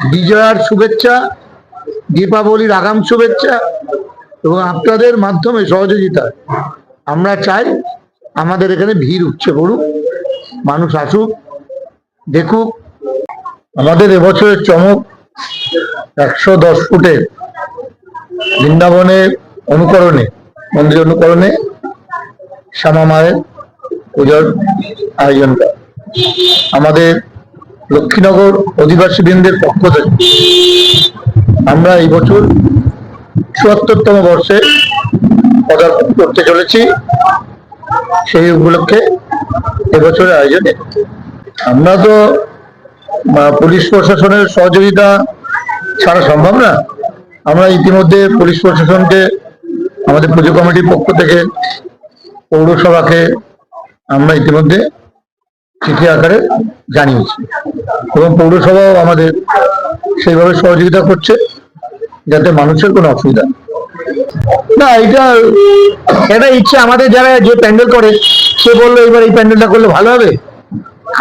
বিজয়ার শুভেচ্ছা, দীপাবলির আগাম শুভেচ্ছা এবং আপনাদের মাধ্যমে সহযোগিতা। আমরা চাই আমাদের এখানে ভিড় উঠছে পড়ুক, মানুষ আসুক, দেখুক, আমাদের এবছরের চমক একশো দশ ফুটের বৃন্দাবনের অনুকরণে মন্দির অনুকরণে শ্যামা মায়ের পুজোর আয়োজন আমাদের লক্ষ্মীনগর অধিবাসী বৃন্দের পক্ষ থেকে আমরা এই বছর চুয়াত্তরতম বর্ষে পদার্পণ করতে চলেছি। সেই উপলক্ষে এবছরের আয়োজনে। আমরা তো পুলিশ প্রশাসনের সহযোগিতা ছাড়া সম্ভব না। আমরা ইতিমধ্যে পুলিশ প্রশাসনকে, আমাদের পুজো কমিটির পক্ষ থেকে, পৌরসভাকে আমরা ইতিমধ্যে চিঠি আকারে জানিয়েছি। এবং পৌরসভাও আমাদের সেইভাবে সহযোগিতা করছে, যাতে মানুষের কোনো অসুবিধা না। এটা এটা ইচ্ছে আমাদের যারা যে প্যান্ডেল করে, সে বলল এবার এই প্যান্ডেলটা করলে ভালো হবে?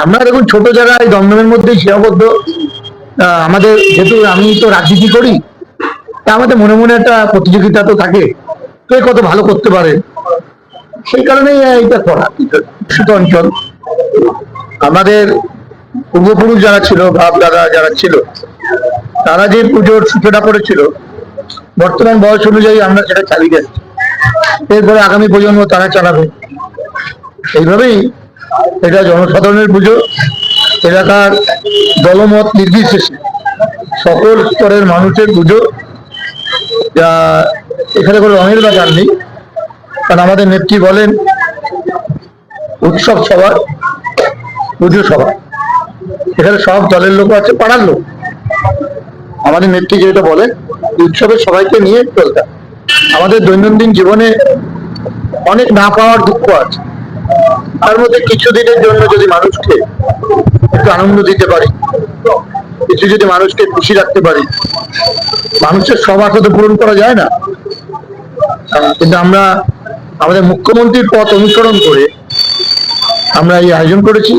আমরা দেখুন, ছোট যারা এই দমদমের মধ্যেই সীমাবদ্ধ আমাদের যেহেতু আমি তো রাজনীতি করি, তা আমাদের মনে মনে একটা প্রতিযোগিতা তো থাকে, কে কত ভালো করতে পারে। সেই কারণেই এটা করা। দূষিত অঞ্চল। আমাদের পূর্বপুরুষ যারা ছিল বাপ দাদা যারা ছিল, তারা যে পুজোর সূচনা করেছিল, বর্তমান বয়স অনুযায়ী আমরা সেটা চালিয়ে যাচ্ছি। এরপরে আগামী প্রজন্ম তারা চালাবে। এইভাবেই এটা জনসাধারণের পুজো, এলাকার দলমত নির্বিশেষে সকল স্তরের মানুষের পুজো। যা এখানে কোনো রঙের ব্যাপার নেই, কারণ আমাদের নেত্রী বলেন, উৎসব সবার, পুজো সবার। এখানে সব দলের লোক আছে, পাড়ার লোক। আমাদের নেত্রী যেটা বলে, উৎসবে সবাইকে নিয়ে চলতে। আমাদের দৈনন্দিন জীবনে অনেক না পাওয়ার দুঃখ আছে। তার মধ্যে কিছু দিনের জন্য যদি মানুষকে একটু আনন্দ দিতে পারি, কিছু যদি মানুষকে খুশি রাখতে পারি, মানুষের সব আশা তো পূরণ করা যায় না। কিন্তু আমরা আমাদের মুখ্যমন্ত্রীর পথ অনুসরণ করে আমরা এই আয়োজন করেছি।